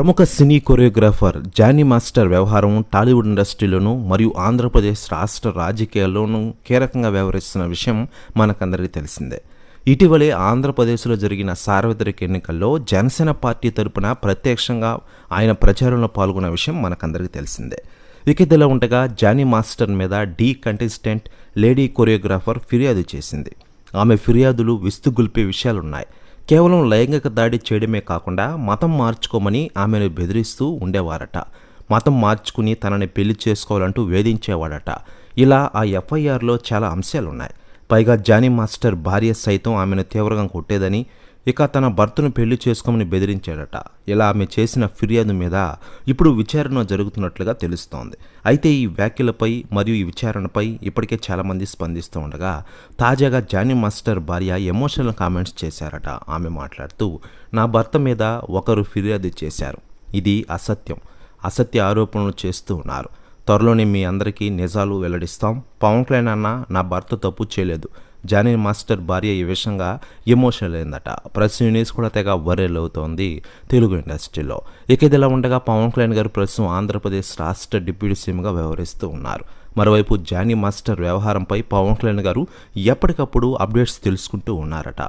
ప్రముఖ సినీ choreographer Johnny master వ్యవహారం టాలీవుడ్ ఇండస్ట్రీలోనూ మరియు ఆంధ్రప్రదేశ్ రాష్ట్ర రాజకీయాల్లోనూ కీలకంగా వ్యవహరిస్తున్న విషయం మనకందరికీ తెలిసిందే. ఇటీవలే ఆంధ్రప్రదేశ్లో జరిగిన సార్వత్రిక ఎన్నికల్లో జనసేన పార్టీ తరపున ప్రత్యక్షంగా ఆయన ప్రచారంలో పాల్గొన్న విషయం మనకందరికీ తెలిసిందే. ఇక ఇదిలా ఉండగా జానీ మాస్టర్ మీద డీ కంటెస్టెంట్ లేడీ కొరియోగ్రాఫర్ ఫిర్యాదు చేసింది. ఆమె ఫిర్యాదులు విస్తుగుల్పే విషయాలున్నాయి. కేవలం లైంగిక దాడి చేయడమే కాకుండా మతం మార్చుకోమని ఆమెను బెదిరిస్తూ ఉండేవారట. మతం మార్చుకుని తనని పెళ్ళి చేసుకోవాలంటూ వేధించేవాడట. ఇలా ఆ ఎఫ్ఐఆర్లో చాలా అంశాలున్నాయి. పైగా జానీ మాస్టర్ భార్య సైతం ఆమెను తీవ్రంగా కొట్టేదని ఇక తన భర్తను పెళ్ళి చేసుకోమని బెదిరించాడట. ఇలా ఆమె చేసిన ఫిర్యాదు మీద ఇప్పుడు విచారణ జరుగుతున్నట్లుగా తెలుస్తోంది. అయితే ఈ వ్యాఖ్యలపై మరియు ఈ విచారణపై ఇప్పటికే చాలామంది స్పందిస్తూ ఉండగా తాజాగా జానీ మాస్టర్ భార్య ఎమోషనల్ కామెంట్స్ చేశారట. ఆమె మాట్లాడుతూ నా భర్త మీద ఒకరు ఫిర్యాదు చేశారు. ఇది అసత్యం. అసత్య ఆరోపణలు చేస్తూ ఉన్నారు. త్వరలోనే మీ అందరికీ నిజాలు వెల్లడిస్తాం. పవన్ కళ్యాణ్ అన్న నా భర్త తప్పు చేయలేదు. జానీ మాస్టర్ భార్య ఈ విషయంగా ఎమోషనల్ అయిందట. ప్రెస్ యూనిస్ కూడా తెగ వైరల్ అవుతోంది తెలుగు ఇండస్ట్రీలో. ఇక ఇదిలా ఉండగా పవన్ కళ్యాణ్ గారు ప్రస్తుతం ఆంధ్రప్రదేశ్ రాష్ట్ర డిప్యూటీ సీఎంగా వ్యవహరిస్తూ ఉన్నారు. మరోవైపు జానీ మాస్టర్ వ్యవహారంపై పవన్ కళ్యాణ్ గారు ఎప్పటికప్పుడు అప్డేట్స్ తెలుసుకుంటూ ఉన్నారట.